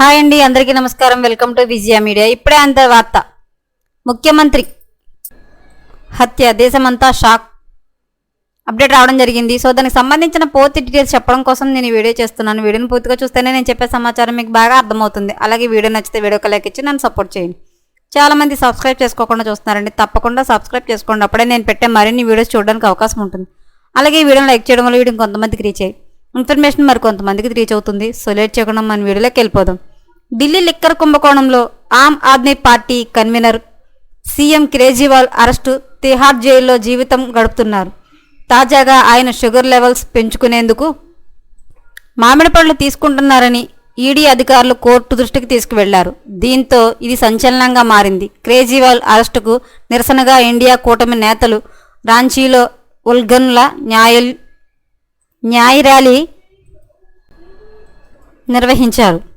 Hi అండి అందరికీ నమస్కారం. Welcome to Vijaya media. ఇప్పుడే అంత వార్త. ముఖ్యమంత్రి హత్య. దేశమంతా షాక్. అప్డేట్ రావడం జరిగింది. సో దానికి సంబంధించిన పూర్తి డీటెయిల్స్ చెప్పడం కోసం నేను ఈ వీడియో చేస్తున్నాను. వీడియోని పూర్తిగా చూస్తేనే నేను చెప్పే సమాచారం మీకు బాగా అర్థమవుతుంది. అలాగే వీడియో నచ్చితే వీడియో లైక్ ఇచ్చి నన్ను సపోర్ట్ చేయండి. చాలామంది సబ్స్క్రైబ్ చేసుకోకుండా చూస్తున్నారండి. తప్పకుండా సబ్స్క్రైబ్ చేసుకోండి. అప్పుడే నేను పెట్టే మరిన్ని వీడియోస్ చూడడానికి అవకాశం ఉంటుంది. అలాగే ఈ వీడియోని లైక్ చేయడం వల్ల వీడియో కొంతమందికి రీచ్ అయ్యి ఇన్ఫర్మేషన్ మరి కొంతమందికి రీచ్ అవుతుంది. సో లేట్ చేయకుండా మన వీడియోలోకి వెళ్ళిపోదాం. ఢిల్లీ లిక్కర్ కుంభకోణంలో Aam Aadmi party convenor. CM Kejriwal arrest Tihar జైల్లో జీవితం గడుపుతున్నారు. తాజాగా ఆయన షుగర్ లెవెల్స్ పెంచుకునేందుకు మామిడి పళ్ళు తీసుకుంటున్నారని ఈడీ అధికారులు కోర్టు దృష్టికి తీసుకువెళ్ళారు. దీంతో ఇది సంచలనంగా మారింది. కేజ్రీవాల్ అరెస్టుకు నిరసనగా ఇండియా కూటమి నేతలు రాంచీలో ఉల్గన్ల న్యాయ న్యాయ ర్యాలీ నిర్వహించారు.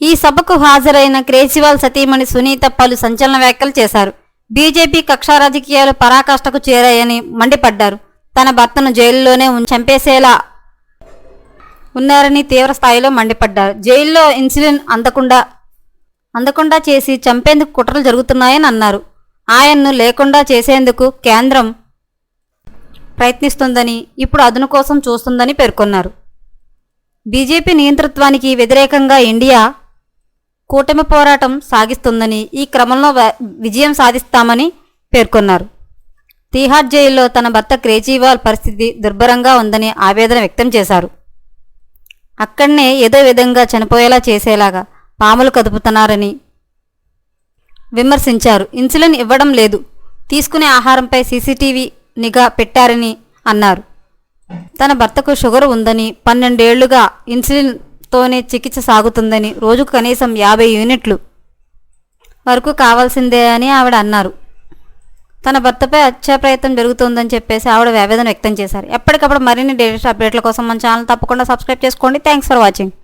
ఈ సభకు హాజరైన కేజ్రీవాల్ సతీమణి సునీత పలు సంచలన వ్యాఖ్యలు చేశారు. బీజేపీ కక్షా రాజకీయాలు పరాకాష్ఠకు చేరాయని మండిపడ్డారు. తన భర్తను జైల్లోనే చంపేసేలా ఉన్నారని తీవ్ర స్థాయిలో మండిపడ్డారు. జైల్లో ఇన్సులిన్ అందకుండా అందకుండా చేసి చంపేందుకు కుట్రలు జరుగుతున్నాయని అన్నారు. ఆయన్ను లేకుండా చేసేందుకు కేంద్రం ప్రయత్నిస్తుందని ఇప్పుడు అదును కోసం చూస్తుందని పేర్కొన్నారు. బీజేపీ నియంతృత్వానికి వ్యతిరేకంగా ఇండియా కూటమి పోరాటం సాగిస్తుందని ఈ క్రమంలో విజయం సాధిస్తామని పేర్కొన్నారు. తీహార్ జైల్లో తన భర్త కేజ్రీవాల్ పరిస్థితి దుర్భరంగా ఉందని ఆవేదన వ్యక్తం చేశారు. అక్కడనే ఏదో విధంగా చనిపోయేలా చేసేలాగా పాములు కదుపుతున్నారని విమర్శించారు. ఇన్సులిన్ ఇవ్వడం లేదు. తీసుకునే ఆహారంపై సీసీటీవీ నిఘా పెట్టారని అన్నారు. తన భర్తకు షుగర్ ఉందని పన్నెండేళ్ళుగా తోనే చికిత్స సాగుతుందని రోజుకు కనీసం యాభై యూనిట్లు వరకు కావాల్సిందే అని ఆవిడ అన్నారు. తన భర్తపై హత్యా ప్రయత్నం జరుగుతుందని చెప్పేసి ఆవిడ ఆవేదన వ్యక్తం చేశారు. ఎప్పటికప్పుడు మరిన్ని డేటెస్ట్ అప్డేట్ల కోసం మన ఛానల్ తప్పకుండా సబ్స్క్రైబ్ చేసుకోండి. Thanks for watching.